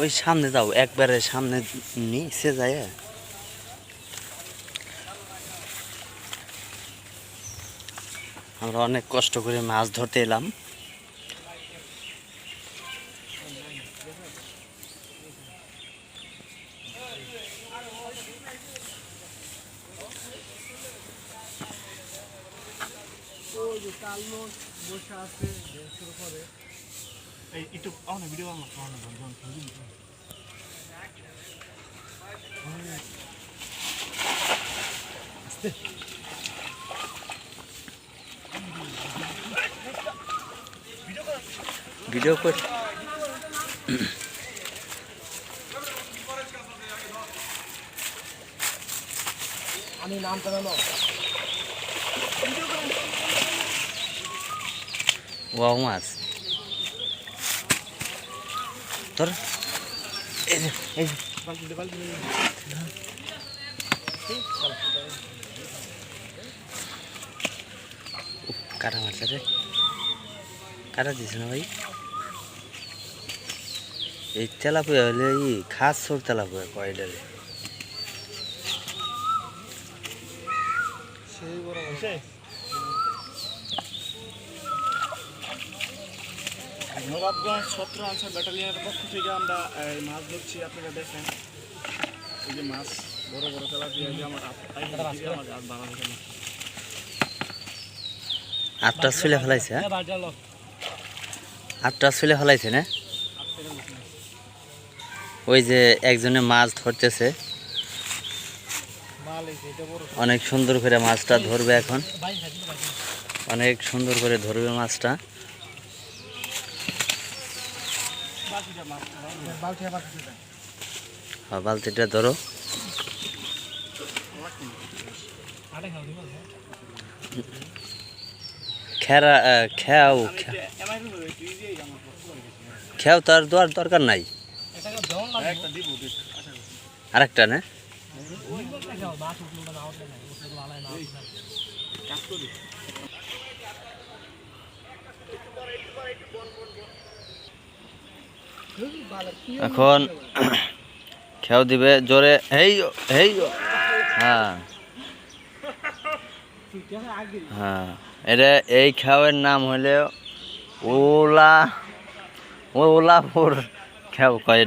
ওই সামনে যাও একবারে সামনে নিচে যায়। আমরা অনেক কষ্ট করে মাছ ধরতে এলাম। এই একটু আমার ভিডিও কর। আমি নাম। জানানো ওয়াও মাছ। তোর এই এই কাটা মারছে রে। কাটা দিছে না ভাই? এই তেলাপুয়া হলে ই খাস সর তেলাপুয়া কয়ডারে সেই বড় নবাবগঞ্জ সত্র আনসার ব্যাটালিয়নের পক্ষ থেকে আমরা এই মাছ ধরছি আপনারা দেখেন। এই যে মাছ বড় বড় তেলাপিয়া এই যে আমার বাড়া না। আটটা ছুলে ফেলাইছে হ্যাঁ? আটটা ছুলে ফেলাইছে না? ওই যে একজনে মাছ ধরতেছে। অনেক সুন্দর করে মাছটা ধরবে এখন। অনেক সুন্দর করে ধরবে মাছটা। বালতিটা মাছ বালতিটা ধরো। খেরা তার দেওয়ার দরকার নাই। আরেকটা না। এখন খেয়াও দিবে, জোরে, হেই হেই হ্যাঁ। হ্যাঁ এটা এই খেয়াওয়ের নাম হইলে ওলা ওলাপুর খেয়াও কয়